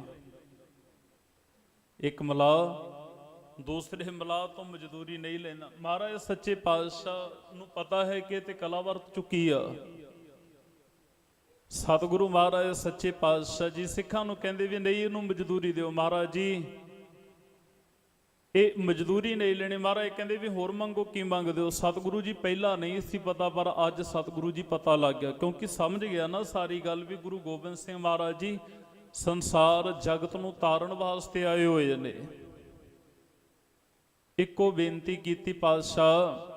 Speaker 1: ਇੱਕ ਮਲਾਹ ਦੂਸਰੇ ਮਲਾਹ ਤੋਂ ਮਜ਼ਦੂਰੀ ਨਹੀਂ ਲੈਣਾ ਮਹਾਰਾਜ, ਸੱਚੇ ਪਾਤਸ਼ਾਹ ਨੂੰ ਪਤਾ ਹੈ ਕਿ ਤੇ ਕਲਾ ਵਰਤ ਚੁੱਕੀ ਆ। ਸਤਿਗੁਰੂ ਮਹਾਰਾਜ, ਸੱਚੇ ਪਾਤਸ਼ਾਹ ਜੀ, ਸਿੱਖਾਂ ਨੂੰ ਕਹਿੰਦੇ ਵੀ ਨਹੀਂ, ਇਹਨੂੰ ਮਜ਼ਦੂਰੀ ਦਿਓ ਮਹਾਰਾਜ ਜੀ। ਇਹ ਮਜ਼ਦੂਰੀ ਨਹੀਂ ਲੈਣੀ ਮਹਾਰਾਜ ਕਹਿੰਦੇ ਵੀ ਹੋਰ ਮੰਗੋ, ਕੀ ਮੰਗਦੇ ਹੋ ਸਤਿਗੁਰੂ ਜੀ, ਪਹਿਲਾਂ ਨਹੀਂ ਸੀ ਪਤਾ, ਪਰ ਅੱਜ ਸਤਿਗੁਰੂ ਜੀ ਪਤਾ ਲੱਗ ਗਿਆ। ਕਿਉਂਕਿ ਸਮਝ ਗਿਆ ਨਾ ਸਾਰੀ ਗੱਲ ਵੀ ਗੁਰੂ ਗੋਬਿੰਦ ਸਿੰਘ ਮਹਾਰਾਜ ਜੀ ਸੰਸਾਰ, ਜਗਤ ਨੂੰ ਤਾਰਨ ਵਾਸਤੇ ਆਏ ਹੋਏ ਨੇ। ਇੱਕੋ ਬੇਨਤੀ ਕੀਤੀ, ਪਾਤਸ਼ਾਹ,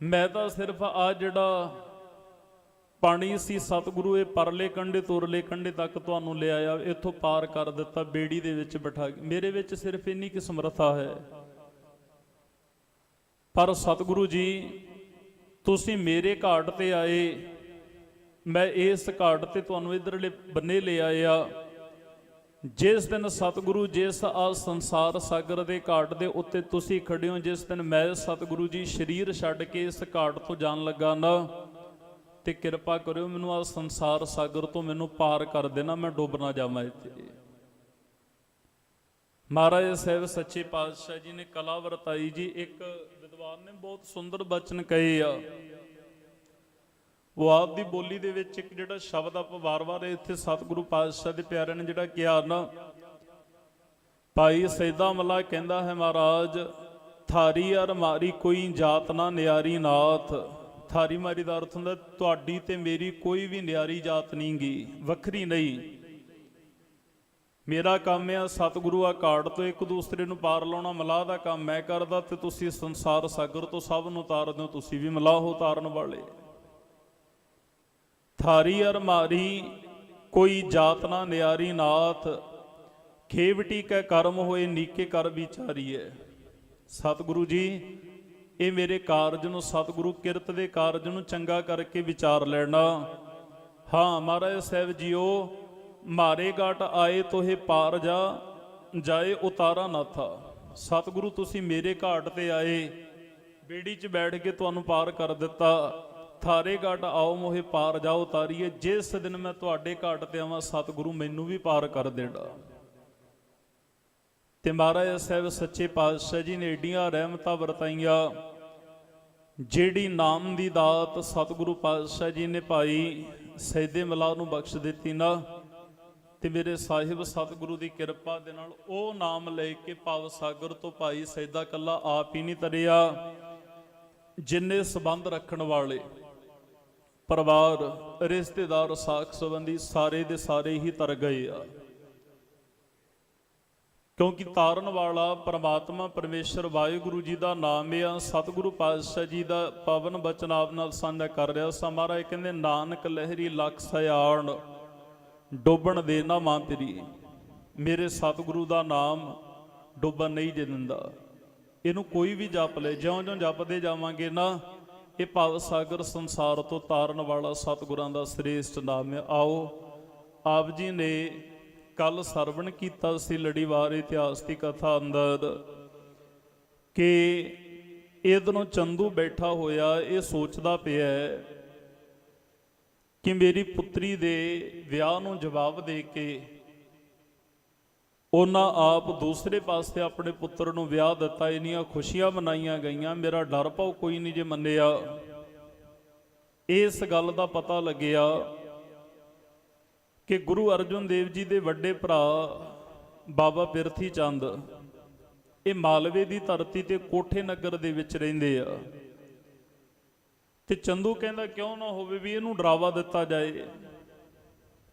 Speaker 1: ਮੈਂ ਤਾਂ ਸਿਰਫ ਆ ਜਿਹੜਾ ਪਾਣੀ ਸੀ, ਸਤਿਗੁਰੂ ਇਹ ਪਰਲੇ ਕੰਢੇ ਤੋਂ ਉਰਲੇ ਕੰਢੇ ਤੱਕ ਤੁਹਾਨੂੰ ਲਿਆਇਆ ਇੱਥੋਂ ਪਾਰ ਕਰ ਦਿੱਤਾ, ਬੇੜੀ ਦੇ ਵਿੱਚ ਬਿਠਾ ਕੇ। ਮੇਰੇ ਵਿੱਚ ਸਿਰਫ ਇੰਨੀ ਕਿ ਸਮਰੱਥਾ ਹੈ। ਪਰ ਸਤਿਗੁਰੂ ਜੀ, ਤੁਸੀਂ ਮੇਰੇ ਘਾਟ ਤੇ ਆਏ, ਮੈਂ ਇਸ ਘਾਟ ਤੇ ਤੁਹਾਨੂੰ ਇਧਰਲੇ ਬੰਨੇ ਲੈ ਆਇਆ। ਜਿਸ ਦਿਨ ਸਤਿਗੁਰੂ ਜਿਸ ਆ ਸੰਸਾਰ ਸਾਗਰ ਦੇ ਘਾਟ ਦੇ ਉੱਤੇ ਤੁਸੀਂ ਖੜੇ ਹੋ, ਜਿਸ ਦਿਨ ਮੈਂ ਸਤਿਗੁਰੂ ਜੀ ਸਰੀਰ ਛੱਡ ਕੇ ਇਸ ਘਾਟ ਤੋਂ ਜਾਣ ਲੱਗਾ ਨਾ ਤੇ ਕਿਰਪਾ ਕਰਿਓ ਮੈਨੂੰ ਆ ਸੰਸਾਰ ਸਾਗਰ ਤੋਂ ਮੈਨੂੰ ਪਾਰ ਕਰ ਦੇਣਾ, ਮੈਂ ਡੁੱਬ ਨਾ ਜਾਵਾਂ ਇੱਥੇ। ਮਹਾਰਾਜ ਸਾਹਿਬ, ਸੱਚੇ ਪਾਤਸ਼ਾਹ ਜੀ ਨੇ ਕਲਾ ਵਰਤਾਈ ਜੀ। ਇੱਕ ਵਿਦਵਾਨ ਨੇ ਬਹੁਤ ਸੁੰਦਰ ਬਚਨ ਕਹੇ ਆ। ਉਹ ਆਪ ਦੀ ਬੋਲੀ ਦੇ ਵਿੱਚ ਇੱਕ ਜਿਹੜਾ ਸ਼ਬਦ ਆਪਾਂ ਵਾਰ-ਵਾਰ ਇੱਥੇ ਸਤਿਗੁਰੂ ਪਾਤਸ਼ਾਹ ਦੇ ਪਿਆਰਿਆਂ ਨੇ ਜਿਹੜਾ ਕਿਹਾ ਨਾ, ਭਾਈ ਸੈਦਾ ਮਲਾ ਕਹਿੰਦਾ ਹੈ ਮਹਾਰਾਜ, ਥਾਰੀ ਅਰ ਮਾਰੀ ਕੋਈ ਜਾਤ ਨਾ ਨਿਆਰੀ ਨਾਥ। ਥਾਰੀ ਮਾਰੀ ਦਾ ਅਰਥ ਹੁੰਦਾ, ਤੁਹਾਡੀ ਤੇ ਮੇਰੀ ਕੋਈ ਵੀ ਨਿਆਰੀ ਜਾਤ ਨਹੀਂ ਗੀ, ਵੱਖਰੀ ਨਹੀਂ। ਮੇਰਾ ਕੰਮ ਆ ਸਤਿਗੁਰੂ ਆ ਕਾੜ ਤੋਂ ਇੱਕ ਦੂਸਰੇ ਨੂੰ ਪਾਰ ਲਾਉਣਾ, ਮਲਾਹ ਦਾ ਕੰਮ ਮੈਂ ਕਰਦਾ ਤੇ ਤੁਸੀਂ ਸੰਸਾਰ ਸਾਗਰ ਤੋਂ ਸਭ ਨੂੰ ਉਤਾਰਦੇ ਹੋ, ਤੁਸੀਂ ਵੀ ਮਲਾਹ ਉਤਾਰਨ ਵਾਲੇ। ਥਾਰੀ ਅਰ ਮਾਰੀ, ਕੋਈ ਜਾਤ ਨਾ ਨਿਆਰੀ ਨਾਥ, ਖੇਵਟੀ ਕੈ ਕਰਮ ਹੋਏ, ਨੀਕੇ ਕਰ ਵਿਚਾਰੀਐ। ਸਤਿਗੁਰੂ ਜੀ ਇਹ ਮੇਰੇ ਕਾਰਜ ਨੂੰ ਸਤਿਗੁਰੂ ਕਿਰਤ ਦੇ ਕਾਰਜ ਨੂੰ ਚੰਗਾ ਕਰਕੇ ਵਿਚਾਰ ਲੈਣਾ। ਹਾਂ, ਮਹਾਰਾਜ ਸਾਹਿਬ ਜੀਓ, ਮਾਰੇ ਘਾਟ ਆਏ ਤੋਹੇ ਪਾਰ ਜਾ, ਜਾਏ ਉਤਾਰਾ ਨਾਥਾ ਸਤਿਗੁਰੂ, ਤੁਸੀਂ ਮੇਰੇ ਘਾਟ ਤੇ ਆਏ, ਬੇੜੀ 'ਚ ਬੈਠ ਕੇ ਤੁਹਾਨੂੰ ਪਾਰ ਕਰ ਦਿੱਤਾ। ਥਾਰੇ ਘਾਟ ਆਓ, ਮੋਹੇ ਪਾਰ ਜਾਓ ਤਾਰੀਏ ਜਿਸ ਦਿਨ ਮੈਂ ਤੁਹਾਡੇ ਘਾਟ ਤੇ ਆਵਾਂ, ਸਤਿਗੁਰੂ ਮੈਨੂੰ ਵੀ ਪਾਰ ਕਰ ਦੇਣਾ। ਤੇ ਮਹਾਰਾਜ ਸਾਹਿਬ, ਸੱਚੇ ਪਾਤਸ਼ਾਹ ਜੀ ਨੇ ਏਡੀਆਂ ਰਹਿਮਤਾਂ ਵਰਤਾਈਆਂ। ਜਿਹੜੀ ਨਾਮ ਦੀ ਦਾਤ ਸਤਿਗੁਰੂ ਪਾਤਸ਼ਾਹ ਜੀ ਨੇ ਪਾਈ ਸੈਦੇ ਮਲਾ ਨੂੰ ਬਖਸ਼ ਦਿੱਤੀ ਨਾ, ਤੇ ਮੇਰੇ ਸਾਹਿਬ ਸਤਿਗੁਰੂ ਦੀ ਕਿਰਪਾ ਦੇ ਨਾਲ ਉਹ ਨਾਮ ਲੈ ਕੇ ਭਵ ਸਾਗਰ ਤੋਂ ਭਾਈ ਸੈਦਾ ਕੱਲਾ ਆਪ ਹੀ ਨਹੀਂ ਤਰਿਆ, ਜਿੰਨੇ ਸਬੰਧ ਰੱਖਣ ਵਾਲੇ ਪਰਿਵਾਰ, ਰਿਸ਼ਤੇਦਾਰ, ਸਾਖ ਸੰਬੰਧੀ ਸਾਰੇ ਦੇ ਸਾਰੇ ਹੀ ਤਰ ਗਏ ਆ। ਕਿਉਂਕਿ ਤਾਰਨ ਵਾਲਾ ਪਰਮਾਤਮਾ ਪਰਮੇਸ਼ਰ ਵਾਹਿਗੁਰੂ ਜੀ ਦਾ ਨਾਮ ਆ, ਸਤਿਗੁਰੂ ਪਾਤਸ਼ਾਹ ਜੀ ਦਾ ਪਵਨ ਬਚਨ ਆਪ ਨਾਲ ਸਾਂਝਾ ਕਰ ਰਿਹਾ ਸਾ। ਮਹਾਰਾਜ ਕਹਿੰਦੇ, ਨਾਨਕ ਲਹਿਰੀ ਲਖ ਸਿਆਣ, ਡੋਬਣ ਦੇ ਨਾ ਮਾਂ ਤੇਰੀ। ਮੇਰੇ ਸਤਿਗੁਰੂ ਦਾ ਨਾਮ ਡੁੱਬਣ ਨਹੀਂ ਜੇ ਦਿੰਦਾ। ਇਹਨੂੰ ਕੋਈ ਵੀ ਜਪ ਲੈ, ਜਿਉਂ-ਜਿਉਂ ਜਪਦੇ ਜਾਵਾਂਗੇ ਨਾ, ਇਹ ਭਵ ਸਾਗਰ ਸੰਸਾਰ ਤੋਂ ਤਾਰਨ ਵਾਲਾ ਸਤਿਗੁਰਾਂ ਦਾ ਸ੍ਰੇਸ਼ਟ ਨਾਮ ਹੈ ਆਓ, ਆਪ ਜੀ ਨੇ ਕੱਲ ਸਰਵਣ ਕੀਤਾ ਸੀ ਲੜੀਵਾਰ ਇਤਿਹਾਸ ਦੀ ਕਥਾ ਅੰਦਰ ਕਿ ਇਧਰੋਂ ਚੰਦੂ ਬੈਠਾ ਹੋਇਆ, ਇਹ ਸੋਚਦਾ ਪਿਆ ਕਿ ਮੇਰੀ ਪੁੱਤਰੀ ਦੇ ਵਿਆਹ ਨੂੰ ਜਵਾਬ ਦੇ ਕੇ ਉਹਨਾਂ ਆਪ ਦੂਸਰੇ ਪਾਸੇ ਆਪਣੇ ਪੁੱਤਰ ਨੂੰ ਵਿਆਹ ਦਿੱਤਾ, ਇੰਨੀਆਂ ਖੁਸ਼ੀਆਂ ਮਨਾਈਆਂ ਗਈਆਂ, ਮੇਰਾ ਡਰ ਪਾਉ ਕੋਈ ਨਹੀਂ ਜੇ ਮੰਨਿਆ। ਇਸ ਗੱਲ ਦਾ ਪਤਾ ਲੱਗਿਆ ਕਿ ਗੁਰੂ ਅਰਜਨ ਦੇਵ ਜੀ ਦੇ ਵੱਡੇ ਭਰਾ ਬਾਬਾ ਬਿਰਥੀ ਚੰਦ, ਇਹ ਮਾਲਵੇ ਦੀ ਧਰਤੀ ਤੇ ਕੋਠੇ ਨਗਰ ਦੇ ਵਿੱਚ ਰਹਿੰਦੇ ਆ। ਤੇ ਚੰਦੂ ਕਹਿੰਦਾ ਕਿਉਂ ਨਾ ਹੋਵੇ ਵੀ ਇਹਨੂੰ ਡਰਾਵਾ ਦਿੱਤਾ ਜਾਏ।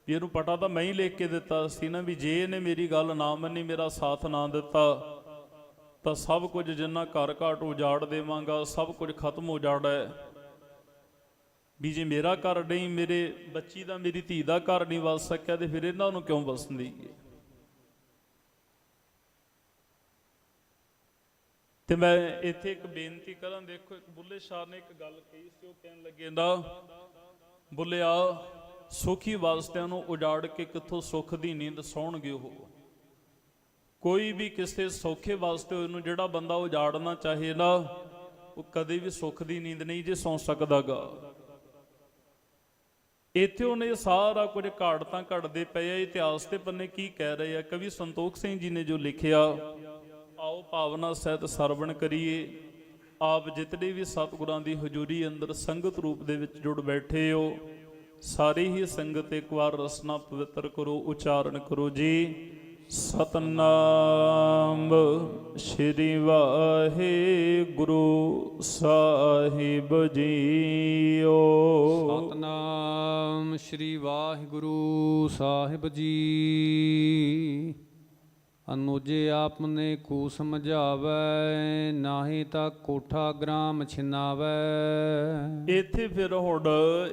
Speaker 1: ਵੀ ਇਹਨੂੰ ਪਤਾ ਤਾਂ ਮੈਂ ਹੀ ਲਿਖ ਕੇ ਦਿੱਤਾ ਸੀ ਨਾ ਵੀ ਜੇ ਇਹਨੇ ਮੇਰੀ ਗੱਲ ਨਾ ਮੰਨੀ, ਮੇਰਾ ਸਾਥ ਨਾ ਦਿੱਤਾ, ਤਾਂ ਸਭ ਕੁਝ ਜਿੰਨਾ ਘਰ ਘਾਟ ਉਜਾੜ ਦੇਵਾਂਗਾ, ਸਭ ਕੁਝ ਖਤਮ ਹੋ ਜਾਣਾ ਹੈ। ਵੀ ਜੇ ਮੇਰਾ ਘਰ ਨਹੀਂ, ਮੇਰੇ ਬੱਚੀ ਦਾ, ਮੇਰੀ ਧੀ ਦਾ ਘਰ ਨਹੀਂ ਵਸ ਸਕਿਆ ਤੇ ਫਿਰ ਇਹਨਾਂ ਨੂੰ ਕਿਉਂ ਵਸਣ ਦੇਈਏ ਤੇ ਮੈਂ ਇੱਥੇ ਇੱਕ ਬੇਨਤੀ ਕਰਾਂ, ਦੇਖੋ ਇੱਕ ਬੁੱਲੇ ਸ਼ਾਹ ਨੇ ਇੱਕ ਗੱਲ ਕਹੀ ਸੀ, ਉਹ ਕਹਿਣ ਲੱਗੇ ਨਾ ਬੁੱਲਿਆ ਸੁਖੀ ਵਾਸਤਿਆਂ ਨੂੰ ਉਜਾੜ ਕੇ ਕਿੱਥੋਂ ਸੁੱਖ ਦੀ ਨੀਂਦ ਸੌਣਗੇ ਉਹ? ਕੋਈ ਵੀ ਕਿਸੇ ਸੌਖੇ ਵਾਸਤੇ ਉਹਨੂੰ ਜਿਹੜਾ ਬੰਦਾ ਉਜਾੜਨਾ ਚਾਹੇ ਨਾ, ਉਹ ਕਦੇ ਵੀ ਸੁੱਖ ਦੀ ਨੀਂਦ ਨਹੀਂ ਜੇ ਸੌਂ ਸਕਦਾਗਾ। ਇੱਥੇ ਉਹਨੇ ਸਾਰਾ ਕੁਝ ਘਾੜਤਾਂ ਘੜਦੇ ਪਏ ਆ, ਇਤਿਹਾਸ ਦੇ ਪੰਨੇ ਕੀ ਕਹਿ ਰਹੇ ਆ? ਕਵੀ ਸੰਤੋਖ ਸਿੰਘ ਜੀ ਨੇ ਜੋ ਲਿਖਿਆ, ਆਓ ਭਾਵਨਾ ਸਹਿਤ ਸਰਵਣ ਕਰੀਏ। ਆਪ ਜਿਤਨੇ ਵੀ ਸਤਿਗੁਰਾਂ ਦੀ ਹਜ਼ੂਰੀ ਅੰਦਰ ਸੰਗਤ ਰੂਪ ਦੇ ਵਿੱਚ ਜੁੜ ਬੈਠੇ ਹੋ, ਸਾਰੀ ਹੀ ਸੰਗਤ ਇੱਕ ਵਾਰ ਰਸਨਾ ਪਵਿੱਤਰ ਕਰੋ, ਉਚਾਰਨ ਕਰੋ ਜੀ। ਸਤਨਾਮ ਸ਼੍ਰੀ ਵਾਹਿਗੁਰੂ ਸਾਹਿਬ ਜੀਓ।
Speaker 2: ਸਤਨਾਮ ਸ੍ਰੀ ਵਾਹਿਗੁਰੂ ਸਾਹਿਬ ਜੀ। ਅਨੁਜੇ ਆਪਨੇ ਕੂ ਸਮਝਾਵੈ ਨਾਹੀ ਤਾਂ ਕੋਠਾ ਗ੍ਰਾਮ ਛਿਨਾਵੈ।
Speaker 1: ਇੱਥੇ ਫਿਰ ਹੁਣ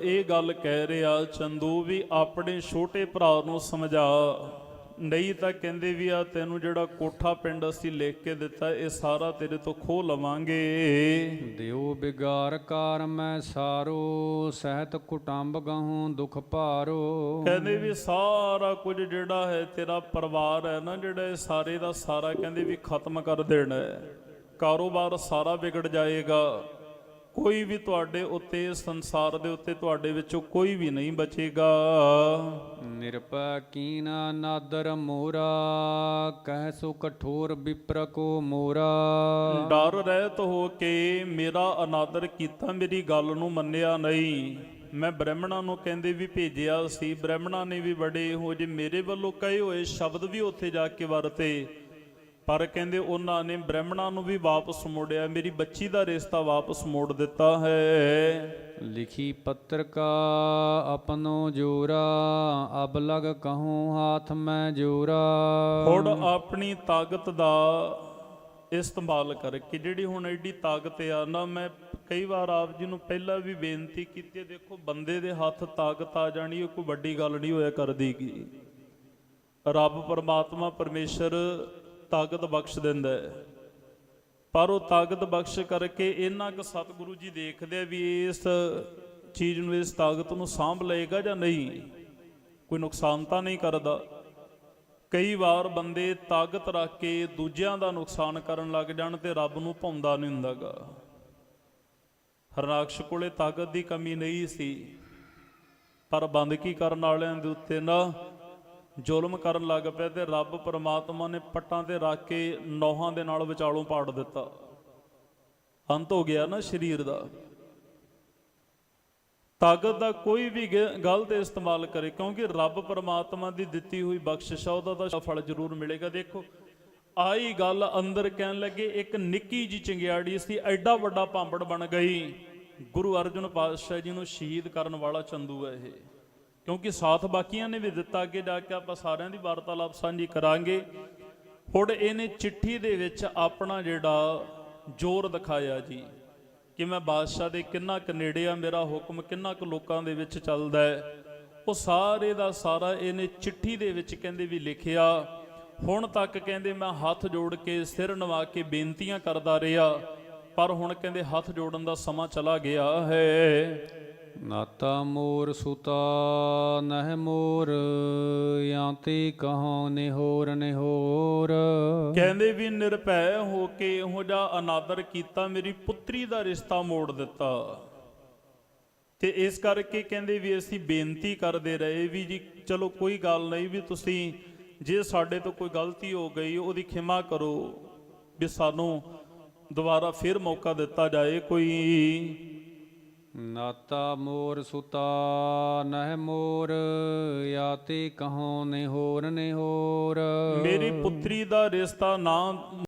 Speaker 1: ਇਹ ਗੱਲ ਕਹਿ ਰਿਹਾ ਚੰਦੂ ਵੀ ਆਪਣੇ ਛੋਟੇ ਭਰਾ ਨੂੰ ਸਮਝਾ। ਨਹੀਂ ਤਾਂ ਕਹਿੰਦੇ ਵੀ ਆ ਤੈਨੂੰ ਜਿਹੜਾ ਕੋਠਾ ਪਿੰਡ ਅਸੀਂ ਲਿਖ ਕੇ ਦਿੱਤਾ ਇਹ ਸਾਰਾ ਤੇਰੇ ਤੋਂ ਖੋਹ ਲਵਾਂਗੇ।
Speaker 2: ਦਿਓ ਬਿਗਾਰ ਕਾਰ ਮੈਂ ਸਾਰੋ ਸਹਿਤ ਕੁਟੰਬ ਗਹੂੰ ਦੁਖ ਭਾਰੋ।
Speaker 1: ਕਹਿੰਦੇ ਵੀ ਸਾਰਾ ਕੁਝ ਜਿਹੜਾ ਹੈ ਤੇਰਾ ਪਰਿਵਾਰ ਹੈ ਨਾ ਜਿਹੜਾ ਇਹ ਸਾਰੇ ਦਾ ਸਾਰਾ ਕਹਿੰਦੇ ਵੀ ਖਤਮ ਕਰ ਦੇਣਾ ਹੈ। ਕਾਰੋਬਾਰ ਸਾਰਾ ਵਿਗੜ ਜਾਏਗਾ। ਕੋਈ ਵੀ ਤੁਹਾਡੇ ਉੱਤੇ ਸੰਸਾਰ ਦੇ ਉੱਤੇ ਤੁਹਾਡੇ ਵਿੱਚੋਂ ਕੋਈ ਵੀ ਨਹੀਂ ਬਚੇਗਾ।
Speaker 2: ਨਿਰਪੈ ਕੀਨਾ ਨਾਦਰ ਮੋਰਾ ਕਹਿ ਸੋ ਕਠੋਰ ਵਿਪਰ ਕੋ ਮੋਰਾ।
Speaker 1: ਡਰ ਰਹਿਤ ਹੋ ਕੇ ਮੇਰਾ ਅਨਾਦਰ ਕੀਤਾ ਮੇਰੀ ਗੱਲ ਨੂੰ ਮੰਨਿਆ ਨਹੀਂ। ਮੈਂ ਬ੍ਰਾਹਮਣਾਂ ਨੂੰ ਕਹਿੰਦੇ ਵੀ ਭੇਜਿਆ ਸੀ ਬ੍ਰਾਹਮਣਾਂ ਨੇ ਵੀ ਬੜੇ ਇਹੋ ਜਿਹੇ ਮੇਰੇ ਵੱਲੋਂ ਕਹੇ ਹੋਏ ਸ਼ਬਦ ਵੀ ਉੱਥੇ ਜਾ ਕੇ ਵਰਤੇ। ਪਰ ਕਹਿੰਦੇ ਉਹਨਾਂ ਨੇ ਬ੍ਰਾਹਮਣਾਂ ਨੂੰ ਵੀ ਵਾਪਸ ਮੋੜਿਆ ਮੇਰੀ ਬੱਚੀ ਦਾ ਰਿਸ਼ਤਾ ਵਾਪਸ ਮੋੜ ਦਿੱਤਾ ਹੈ।
Speaker 2: ਲਿਖੀ ਪੱਤਰਕਾ ਆਪਨੋ ਜੋਰਾ ਅਬ ਲਗ ਕਹੂੰ ਹਾਥ ਮੈਂ ਜੋਰਾ।
Speaker 1: ਹੁਣ ਆਪਣੀ ਤਾਕਤ ਦਾ ਇਸਤੇਮਾਲ ਕਰਕੇ ਜਿਹੜੀ ਹੁਣ ਐਡੀ ਤਾਕਤ ਆ ਨਾ ਮੈਂ ਕਈ ਵਾਰ ਆਪ ਜੀ ਨੂੰ ਪਹਿਲਾਂ ਵੀ ਬੇਨਤੀ ਕੀਤੀ ਹੈ ਦੇਖੋ ਬੰਦੇ ਦੇ ਹੱਥ ਤਾਕਤ ਆ ਜਾਣੀ ਇਹ ਕੋਈ ਵੱਡੀ ਗੱਲ ਨਹੀਂ ਹੋਇਆ ਕਰਦੀਗੀ ਰੱਬ ਪਰਮਾਤਮਾ ਪਰਮੇਸ਼ਰ ਤਾਕਤ ਬਖਸ਼ ਦਿੰਦਾ ਹੈ। ਪਰ ਉਹ ਤਾਕਤ ਬਖਸ਼ ਕਰਕੇ ਇੰਨਾ ਕੁ ਸਤਿਗੁਰੂ ਜੀ ਦੇਖਦੇ ਆ ਵੀ ਇਸ ਚੀਜ਼ ਨੂੰ, ਇਸ ਤਾਕਤ ਨੂੰ ਸਾਂਭ ਲਏਗਾ ਜਾਂ ਨਹੀਂ। ਕੋਈ ਨੁਕਸਾਨ ਤਾਂ ਨਹੀਂ ਕਰਦਾ। ਕਈ ਵਾਰ ਬੰਦੇ ਤਾਕਤ ਰੱਖ ਕੇ ਦੂਜਿਆਂ ਦਾ ਨੁਕਸਾਨ ਕਰਨ ਲੱਗ ਜਾਣ ਤੇ ਰੱਬ ਨੂੰ ਭੌਂਦਾ ਨਹੀਂ ਹੁੰਦਾਗਾ। ਹਰਨਾਕਸ਼ ਕੋਲੇ ਤਾਕਤ ਦੀ ਕਮੀ ਨਹੀਂ ਸੀ। ਪਰ ਬੰਦਗੀ ਕਰਨ ਵਾਲਿਆਂ ਦੇ ਉੱਤੇ ਨਾ ਜ਼ੁਲਮ ਕਰਨ ਲੱਗ ਪਿਆ ਤੇ ਰੱਬ ਪਰਮਾਤਮਾ ਨੇ ਪੱਟਾਂ ਤੇ ਰੱਖ ਕੇ ਨੌਹਾਂ ਦੇ ਨਾਲ ਵਿਚਾਲੋਂ ਪਾੜ ਦਿੱਤਾ। ਅੰਤ ਹੋ ਗਿਆ ਨਾ ਸਰੀਰ ਦਾ। ਤਾਕਤ ਦਾ ਕੋਈ ਵੀ ਗਲਤ ਇਸਤੇਮਾਲ ਕਰੇ, ਕਿਉਂਕਿ ਰੱਬ ਪਰਮਾਤਮਾ ਦੀ ਦਿੱਤੀ ਹੋਈ ਬਖਸ਼ਿਸ਼ ਆ, ਉਹਦਾ ਤਾਂ ਫਲ ਜ਼ਰੂਰ ਮਿਲੇਗਾ। ਦੇਖੋ ਆਈ ਗੱਲ ਅੰਦਰ ਕਹਿਣ ਲੱਗੇ, ਇੱਕ ਨਿੱਕੀ ਜੀ ਚੰਗਿਆੜੀ ਸੀ, ਐਡਾ ਵੱਡਾ ਭਾਂਬੜ ਬਣ ਗਈ। ਗੁਰੂ ਅਰਜਨ ਪਾਤਸ਼ਾਹ ਜੀ ਨੂੰ ਸ਼ਹੀਦ ਕਰਨ ਵਾਲਾ ਚੰਦੂ ਹੈ ਇਹ। ਕਿਉਂਕਿ ਸਾਥ ਬਾਕੀਆਂ ਨੇ ਵੀ ਦਿੱਤਾ ਅੱਗੇ ਜਾ ਕੇ ਆਪਾਂ ਸਾਰਿਆਂ ਦੀ ਵਾਰਤਾਲਾਪ ਸਾਂਝੀ ਕਰਾਂਗੇ। ਹੁਣ ਇਹਨੇ ਚਿੱਠੀ ਦੇ ਵਿੱਚ ਆਪਣਾ ਜਿਹੜਾ ਜ਼ੋਰ ਦਿਖਾਇਆ ਜੀ, ਕਿ ਮੈਂ ਬਾਦਸ਼ਾਹ ਦੇ ਕਿੰਨਾ ਕੁ ਨੇੜੇ ਆ, ਮੇਰਾ ਹੁਕਮ ਕਿੰਨਾ ਕੁ ਲੋਕਾਂ ਦੇ ਵਿੱਚ ਚੱਲਦਾ ਹੈ। ਉਹ ਸਾਰੇ ਦਾ ਸਾਰਾ ਇਹਨੇ ਚਿੱਠੀ ਦੇ ਵਿੱਚ ਕਹਿੰਦੇ ਵੀ ਲਿਖਿਆ। ਹੁਣ ਤੱਕ ਕਹਿੰਦੇ ਮੈਂ ਹੱਥ ਜੋੜ ਕੇ ਸਿਰ ਨਵਾ ਕੇ ਬੇਨਤੀਆਂ ਕਰਦਾ ਰਿਹਾ, ਪਰ ਹੁਣ ਕਹਿੰਦੇ ਹੱਥ ਜੋੜਨ ਦਾ ਸਮਾਂ ਚਲਾ ਗਿਆ ਹੈ।
Speaker 2: ਨਾਤਾ ਮੋਰ ਸੁਤਾ, ਨਹਿ ਮੋਰ ਯਾਂਤੀ ਕਹੋ ਨਿਹੋਰ ਨਿਹੋਰ।
Speaker 1: ਕਹਿੰਦੇ ਵੀ ਨਿਰਭੈ ਹੋ ਕੇ ਇਹੋ ਜਿਹਾ ਅਨਾਦਰ ਕੀਤਾ, ਮੇਰੀ ਪੁੱਤਰੀ ਦਾ ਰਿਸ਼ਤਾ ਮੋੜ ਦਿੱਤਾ। ਤੇ ਇਸ ਕਰਕੇ ਕਹਿੰਦੇ ਵੀ ਅਸੀਂ ਬੇਨਤੀ ਕਰਦੇ ਰਹੇ ਵੀ ਜੀ, ਚਲੋ ਕੋਈ ਗੱਲ ਨਹੀਂ ਵੀ ਤੁਸੀਂ ਜੇ ਸਾਡੇ ਤੋਂ ਕੋਈ ਗਲਤੀ ਹੋ ਗਈ, ਉਹਦੀ ਖਿਮਾ ਕਰੋ ਵੀ ਸਾਨੂੰ ਦੁਬਾਰਾ ਫਿਰ ਮੌਕਾ ਦਿੱਤਾ ਜਾਏ, ਕੋਈ
Speaker 2: ਨਾਤਾ ਮੋਰ ਸੁਤਾ ਨਹਿ ਮੋਰ ਯਾਤੀ ਕਹੋ ਨਿਹੋਰ ਨਿਹੋਰ
Speaker 1: ਮੇਰੀ ਪੁੱਤਰੀ ਦਾ ਰਿਸ਼ਤਾ ਨਾ